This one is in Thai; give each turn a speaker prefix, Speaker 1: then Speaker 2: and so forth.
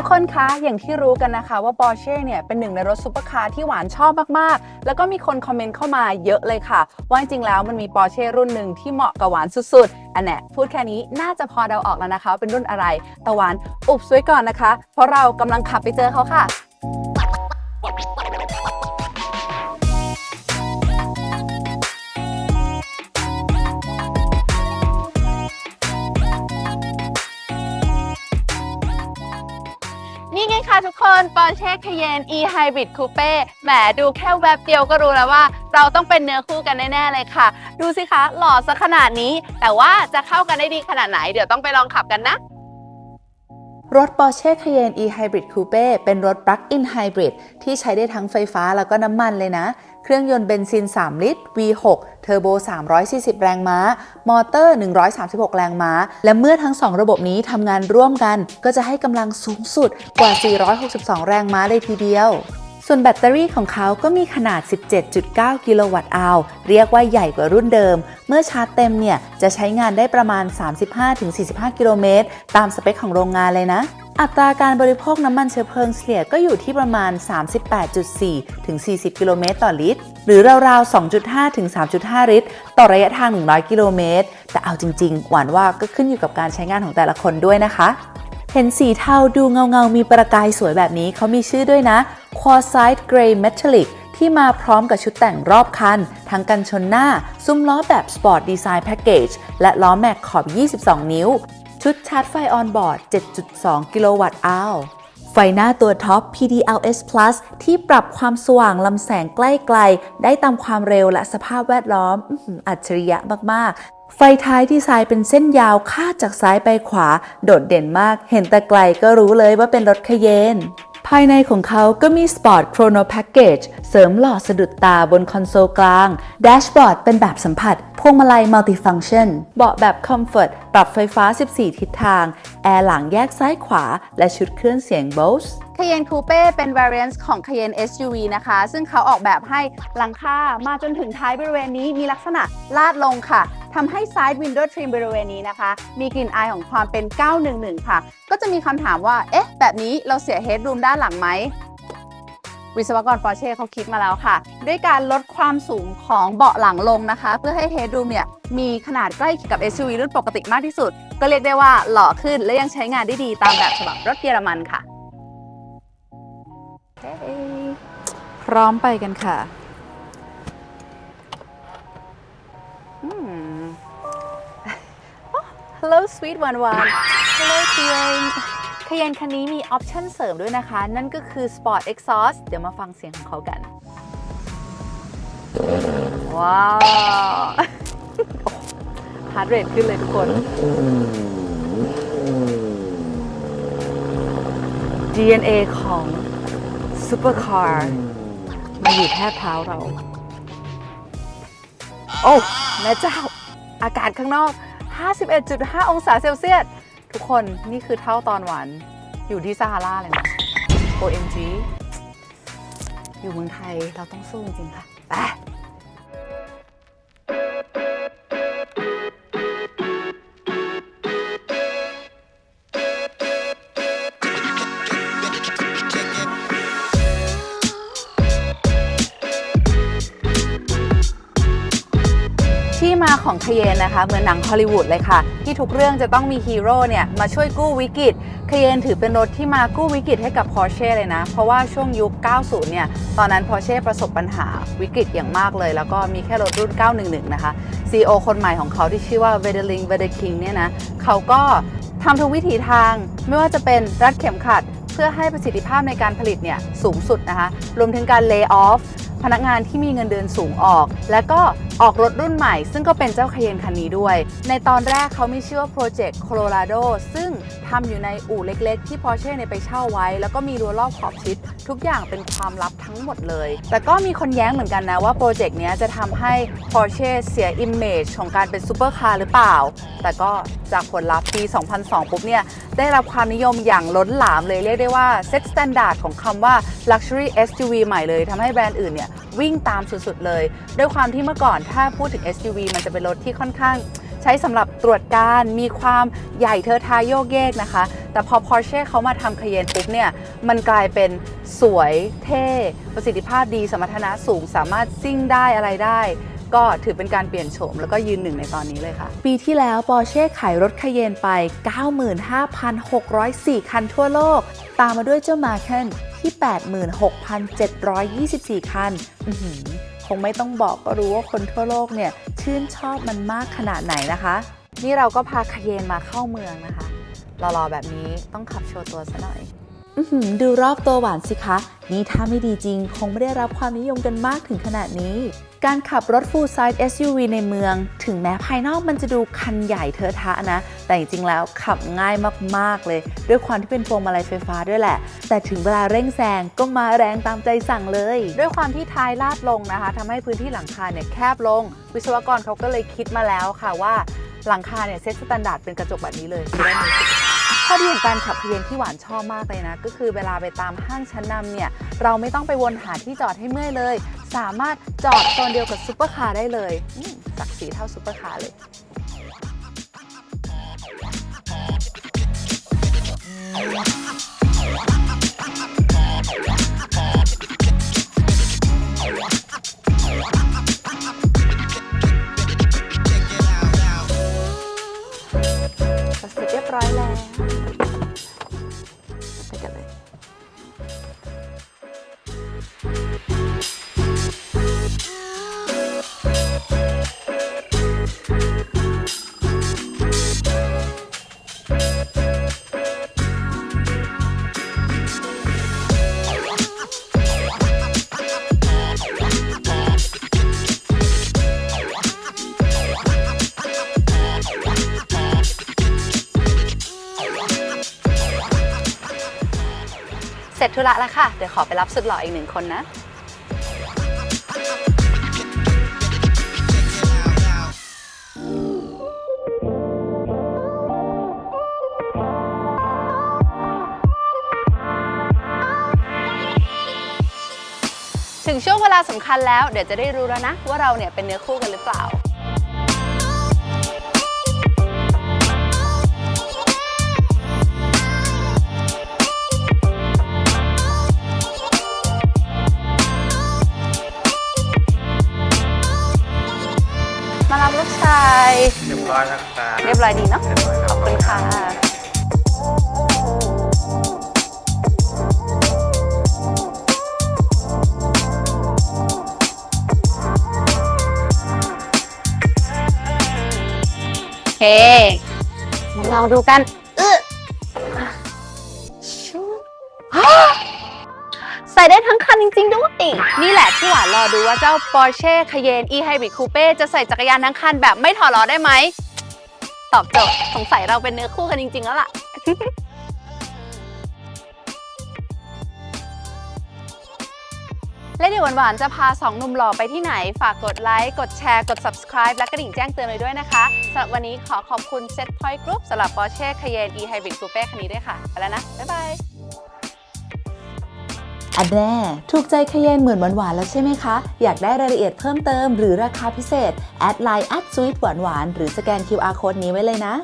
Speaker 1: ทุกคนคะ อย่างที่รู้กันนะคะว่า Porsche เนี่ยเป็นหนึ่งในรถซูเปอร์คาร์ที่หวานชอบมาก ๆ แล้วก็มีคนคอมเมนต์เข้ามาเยอะเลยค่ะ ว่าจริงๆแล้วมันมี Porsche รุ่นหนึ่งที่เหมาะกับหวานสุด ๆ อันแนี้ยพูดแค่นี้น่าจะพอเดาออกแล้วนะคะว่าเป็นรุ่นอะไรแต่หวานอุบสวยก่อนนะคะ เพราะเรากำลังขับไปเจอเขาค่ะ ไงคะทุกคน Porsche Cayenne E Hybrid Coupe แหมดูแค่แวบเดียวก็รู้แล้วว่า เราต้องเป็นเนื้อคู่กันแน่ ๆ เลยค่ะ ดูสิคะ หล่อซะขนาดนี้ แต่ว่าจะเข้ากันได้ดีขนาดไหน เดี๋ยวต้องไปลองขับกันนะ รถ Porsche Cayenne E Hybrid Coupe เป็นรถ Plug-in Hybrid ที่ใช้ได้ทั้งไฟฟ้าแล้วก็น้ำมันเลยนะ เครื่องยนต์เบนซิน 3 ลิตร V6 เทอร์โบ 340 แรงม้า มอเตอร์ 136 แรงม้า และเมื่อทั้ง 2 ระบบนี้ทำงานร่วมกัน ก็จะให้กำลังสูงสุดกว่า 462 แรงม้าเลยทีเดียว ส่วนแบตเตอรี่ของเขาก็มีขนาด 17.9 กิโลวัตต์อาวเรียกว่าใหญ่กว่ารุ่นเดิม เมื่อชาร์จเต็มเนี่ย จะใช้งานได้ประมาณ 35-45 กิโลเมตร ตามสเปคของโรงงานเลยนะ อัตราการบริโภคน้ำมันเชื้อเพลิงเฉลี่ยก็อยู่ที่ประมาณ 38.4 ถึง 40 กิโลเมตรต่อลิตร หรือราวๆ 2.5 ถึง 3.5 ลิตร ต่อระยะทาง 100 กิโลเมตร แต่เอาจริงๆ หวานว่าก็ขึ้นอยู่กับการใช้งานของแต่ละคนด้วยนะคะ เห็นสีเทาดูเงาเงาๆมีประกายสวยแบบนี้เขามีชื่อด้วยนะ Quartzite Grey Metallic ที่มาพร้อมกับชุดแต่งรอบคัน ทั้งกันชนหน้า ซุ้มล้อแบบ Sport Design Package และล้อแม็กขอบ 22 นิ้ว ชุดชาร์จไฟออนบอร์ด 7.2 กิโลวัตต์อาวไฟหน้าตัวท็อป PDLS Plus ที่ปรับความสว่างลำแสงใกล้ไกล ได้ตามความเร็วและสภาพแวดล้อมอัจฉริยะมาก ๆ ไฟท้ายดีไซน์เป็นเส้นยาวคาดจากซ้ายไปขวา โดดเด่นมาก เห็นแต่ไกลก็รู้เลยว่าเป็นรถคเยน ภายในของเขาก็มี Sport Chrono Package เสริมหล่อสะดุดตาบนคอนโซลกลาง แดชบอร์ดเป็นแบบสัมผัส พวงมาลัย Multifunction เบาะแบบ Comfort ปรับไฟฟ้า 14 ทิศทาง แอร์หลังแยกซ้ายขวา และชุดเครื่องเสียง Bose Cayenne Coupe เป็น variant ของ Cayenne SUV นะคะ ซึ่งเขาออกแบบให้หลังคามาจนถึงท้ายบริเวณนี้มีลักษณะลาดลงค่ะ ทำให้ side window trim บริเวณนี้นะคะ มีกลิ่นอายของความเป็น 911 ค่ะ ก็จะมีคำถามว่า เอ๊ะ แบบนี้เราเสีย headroom ด้านหลังไหมวิศวกร Porsche เขาคิดมาแล้วค่ะ ด้วยการลดความสูงของเบาะหลังลงนะคะ เพื่อให้ headroom เนี่ยมีขนาดใกล้เคียงกับ SUV รุ่นปกติมากที่สุด ก็เรียกได้ว่าหล่อขึ้นและยังใช้งานได้ดีตามแบบฉบับรถเยอรมันค่ะ พร้อมไปกันค่ะ Hello sweet one one Hello Cayenne Cayenne คันนี้มีออปชั่นเสริมด้วยนะคะ นั่นก็คือ Sport Exhaust เดี๋ยวมาฟังเสียงของเขากัน ว้าวฮาร์ดเรทขึ้นเลยทุกคน DNA ของซูเปอร์คาร์มาอยู่แทบเท้าเรา โอ้แม่เจ้า อากาศข้างนอก 51.5 องศาเซลเซียส ทุกคนนี่คือเท่าตอนหวานอยู่ที่ซาฮาราเลยนะ OMG อยู่เมืองไทยเราต้องสู้จริงค่ะ ไป มาของคเยนนะคะเหมือนหนังฮอลลีวูดเลยค่ะ ที่ทุกเรื่องจะต้องมีฮีโร่เนี่ยมาช่วยกู้วิกฤตคเยนถือเป็นรถที่มากู้วิกฤตให้กับ Porsche เลยนะ เพราะว่าช่วงยุค 90 เนี่ย ตอนนั้น Porsche ประสบปัญหาวิกฤตอย่างมากเลย แล้วก็มีแค่รถรุ่น 911 นะคะ CEO คนใหม่ของเขาที่ชื่อว่า v e d e l i n g v e d e k i n g เนี่ยนะเขาก็ทำทุกวิถีทาง ไม่ว่าจะเป็นรัดเข็มขัด เพื่อให้ประสิทธิภาพในการผลิตเนี่ยสูงสุดนะคะรวมถึงการ lay off พนักงานที่มีเงินเดือนสูงออก และก็ ออกรถรุ่นใหม่ ซึ่งก็เป็นเจ้าคเยนคันนี้ด้วย ในตอนแรกเขามีชื่อว่า Project Colorado ซึ่งทำอยู่ในอู่เล็กๆ ที่ Porsche เนี่ยไปเช่าไว้ แล้วก็มีรั้วรอบขอบชิด ทุกอย่างเป็นความลับทั้งหมดเลย แต่ก็มีคนแย้งเหมือนกันนะว่าโปรเจกต์นี้จะทำให้ Porsche เสีย image ของการเป็นซูเปอร์คาร์หรือเปล่า แต่ก็จากผลลัพธ์ปี 2002 ปุ๊บเนี่ย ได้รับความนิยมอย่างล้นหลามเลยเรียกได้ว่าเซ็ตสแตนดาร์ดของคำว่า Luxury SUV ใหม่เลยทำให้แบรนด์อื่นเนี่ย วิ่งตามสุดๆเลย ด้วยความที่เมื่อก่อนถ้าพูดถึง SUV มันจะเป็นรถที่ค่อนข้างใช้สำหรับตรวจการมีความใหญ่เทอะทาโยกเยกนะคะ แต่พอ Porsche เขามาทำ Cayenne ปุ๊บเนี่ย มันกลายเป็นสวยเท่ ประสิทธิภาพดีสมรรถนะสูงสามารถซิ่งได้อะไรได้ ก็ถือเป็นการเปลี่ยนโฉมแล้วก็ยืนหนึ่งในตอนนี้เลยค่ะ ปีที่แล้ว Porsche ขายรถ Cayenne ไป 95,604 คันทั่วโลก ตามมาด้วยเจ้า Macan ที่ 86,724 คันอื้อหือคงไม่ต้องบอกก็รู้ว่าคนทั่วโลกเนี่ย ชื่นชอบมันมากขนาดไหนนะคะ นี่เราก็พาคาเยนมาเข้าเมืองนะคะรอๆแบบนี้ต้องขับโชว์ตัวซะหน่อยอื้อหือ ดูรอบตัวหวานสิคะ นี่ถ้าไม่ดีจริง คงไม่ได้รับความนิยมกันมากถึงขนาดนี้ การขับรถ full size SUV ในเมือง ถึงแม้ภายนอกมันจะดูคันใหญ่เทอะทะนะ แต่จริงๆแล้วขับง่ายมาก ๆ เลย ด้วยความที่เป็นพวงมาลัยไฟฟ้าด้วยแหละ แต่ถึงเวลาเร่งแซงก็มาแรงตามใจสั่งเลย ด้วยความที่ท้ายลาดลงนะคะทำให้พื้นที่หลังคาเนี่ยแคบลง วิศวกรเขาก็เลยคิดมาแล้วค่ะว่าหลังคาเนี่ยเซ็ตสแตนดาร์ดเป็นกระจกแบบนี้เลยจะได้มี ข้อดีของการขับเคลียนที่หวานชอบมากเลยนะ ก็คือเวลาไปตามห้างชั้นนำเนี่ย เราไม่ต้องไปวนหาที่จอดให้เมื่อยเลย สามารถจอดโซนเดียวกับซุปเปอร์คาร์ได้เลยสักดิ์ศรีเท่าซุปเปอร์คาร์เลย เสร็จธุระแล้วค่ะ เดี๋ยวขอไปรับสุดหล่ออีกหนึ่งคนนะ ถึงช่วงเวลาสำคัญแล้ว เดี๋ยวจะได้รู้แล้วนะ ว่าเราเนี่ยเป็นเนื้อคู่กันหรือเปล่า
Speaker 2: อยค
Speaker 1: ข
Speaker 2: รั
Speaker 1: อบคุณค่ะเฮ้มาลองดูกันอึ๊ะชูฮะใส่ได้ทั้งคันจริง ๆ ด้วย นี่แหละที่หวานรอดูว่าเจ้า Porsche Cayenne e-Hybrid Coupe จะใส่จักรยานทั้งคันแบบไม่ถอดล้อได้ไหม ตอบโจทย์สงสัยเราเป็นเนื้อคู่กันจริง ๆ แล้วล่ะ และเดี๋ยวหวานๆจะพาสองหนุ่มหล่อไปที่ไหน ฝากกดไลค์ กดแชร์ กด subscribe และกระดิ่งแจ้งเตือนเลยด้วยนะคะสำหรับวันนี้ขอขอบคุณ Set Point Group สำหรับ Porsche Cayenne e-Hybrid Coupe คันนี้ด้วยค่ะ ไปแล้วนะ บ๊ายบาย
Speaker 3: อันแน่ถูกใจขยันเหมือนหวานๆแล้วใช่ไหมคะ อยากได้รายละเอียดเพิ่มเติมหรือราคาพิเศษ แอดไลน์แอดสวิตหวานๆหรือสแกน QR Code นี้ไว้เลยนะ